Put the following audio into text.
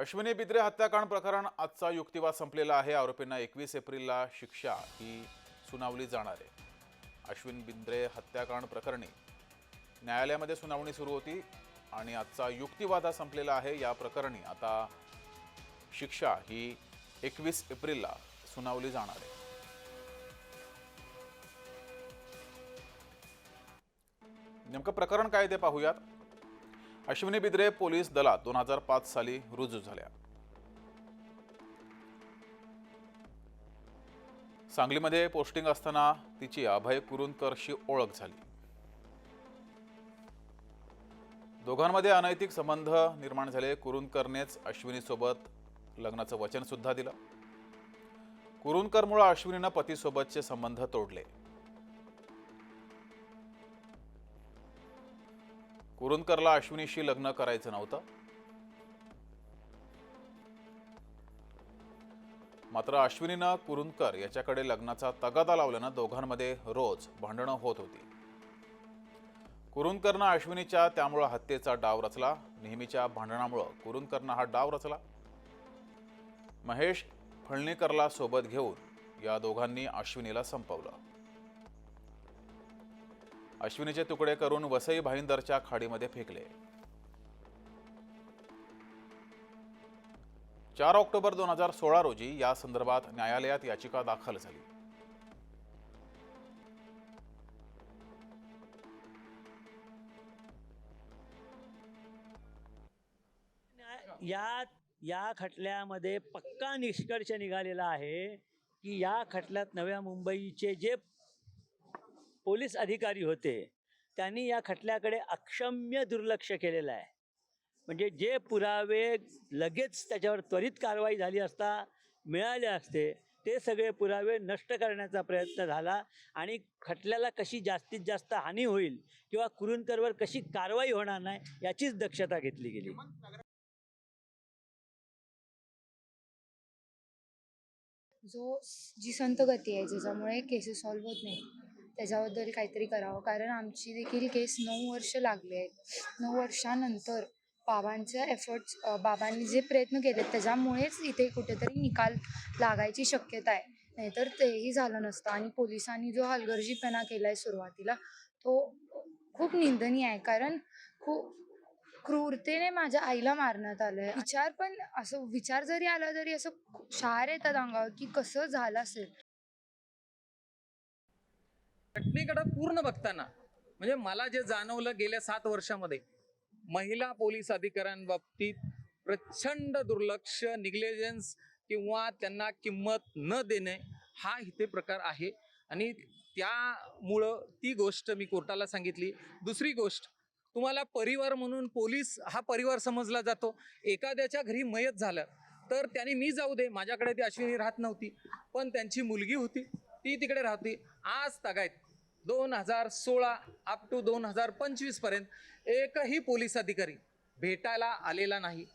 अश्विनी बिद्रे हत्याकांड प्रकरण आजचा युक्तिवाद संपलेला आहे. आरोपींना एकवीस एप्रिलला शिक्षा ही सुनावली जाणार आहे. अश्विन बिंद्रे हत्याकांड प्रकरणी न्यायालयामध्ये सुनावणी सुरू होती आणि आजचा युक्तिवाद हा संपलेला आहे. या प्रकरणी आता शिक्षा ही एकवीस एप्रिलला सुनावली जाणार आहे. नेमकं प्रकरण काय ते पाहूयात. अश्विनी बिद्रे पोलीस दलात दोन हजार पाच साली रुजू झाल्या. सांगलीमध्ये पोस्टिंग असताना तिची अभय कुरुंदकरशी ओळख झाली. दोघांमध्ये अनैतिक संबंध निर्माण झाले. कुरुंदकरनेच अश्विनीसोबत लग्नाचं वचन सुद्धा दिलं. कुरुंदकरमुळे अश्विनीनं पतीसोबतचे संबंध तोडले. कुरुंदकरला अश्विनीशी लग्न करायचं नव्हतं. मात्र अश्विनीनं कुरुंदकर याच्याकडे लग्नाचा तगादा लावल्यानं दोघांमध्ये रोज भांडणं होत होती. कुरुंदकरनं अश्विनीच्या त्यामुळं हत्येचा डाव रचला. नेहमीच्या भांडणामुळं कुरुंदकरनं हा डाव रचला. महेश फळणीकरला सोबत घेऊन या दोघांनी अश्विनीला संपवलं. अश्विनीचे तुकडे करून वसई भाईंदरच्या खाडीमध्ये फेकले. चार ऑक्टोबर दोन हजार सोळा रोजी या संदर्भात न्यायालयात याचिका दाखल झाली. या या खटल्यामध्ये पक्का निष्कर्ष निघालेला आहे की या खटल्यात नव्या मुंबईचे जे पोलीस अधिकारी होते त्यांनी या खटल्याकडे अक्षम्य दुर्लक्ष केलेलं आहे. म्हणजे जे पुरावे लगेच त्याच्यावर त्वरित कारवाई झाली असता मिळाले असते ते सगळे पुरावे नष्ट करण्याचा प्रयत्न झाला आणि खटल्याला कशी जास्तीत जास्त हानी होईल किंवा कुरुंकरवर कशी कारवाई होणार नाही याचीच दक्षता घेतली गेली. जो जी संत गती आहे ज्याच्यामुळे केसेस सॉल्व्ह होत नाही त्याच्याबद्दल काहीतरी करावं. कारण आमची देखील केस नऊ वर्ष लागले आहेत. नऊ वर्षानंतर बाबांच्या एफर्ट्स बाबांनी जे प्रयत्न केले त्याच्यामुळेच इथे कुठेतरी निकाल लागायची शक्यता आहे. नाहीतर तेही झालं नसतं. आणि पोलिसांनी जो हलगर्जीपणा केला आहे सुरुवातीला तो खूप निंदनीय आहे. कारण खूप क्रूरतेने माझ्या आईला मारण्यात आलं आहे विचार पण असं विचार जरी आला तरी असं शार येतात अंगावर की कसं झालं असेल. घटनेकडे पूर्ण बघताना म्हणजे मला जे जाणवलं गेल्या सात वर्षामध्ये महिला पोलीस अधिकाऱ्यांबाबतीत प्रचंड दुर्लक्ष निग्लेजन्स किंवा त्यांना किंमत न देणे हा इथे प्रकार आहे. आणि त्यामुळं ती गोष्ट मी कोर्टाला सांगितली. दुसरी गोष्ट तुम्हाला परिवार म्हणून पोलीस हा परिवार समजला जातो. एखाद्याच्या घरी मयत झालं तर त्यांनी मी जाऊ दे माझ्याकडे ती अश्विनी राहत नव्हती पण त्यांची मुलगी होती. ती तिकडे राहते. आज तागायत. दोन हजार सोळा अप टू दोन हजार पंचवीसपर्यंत एकही पोलीस अधिकारी भेटायला आलेला नाही.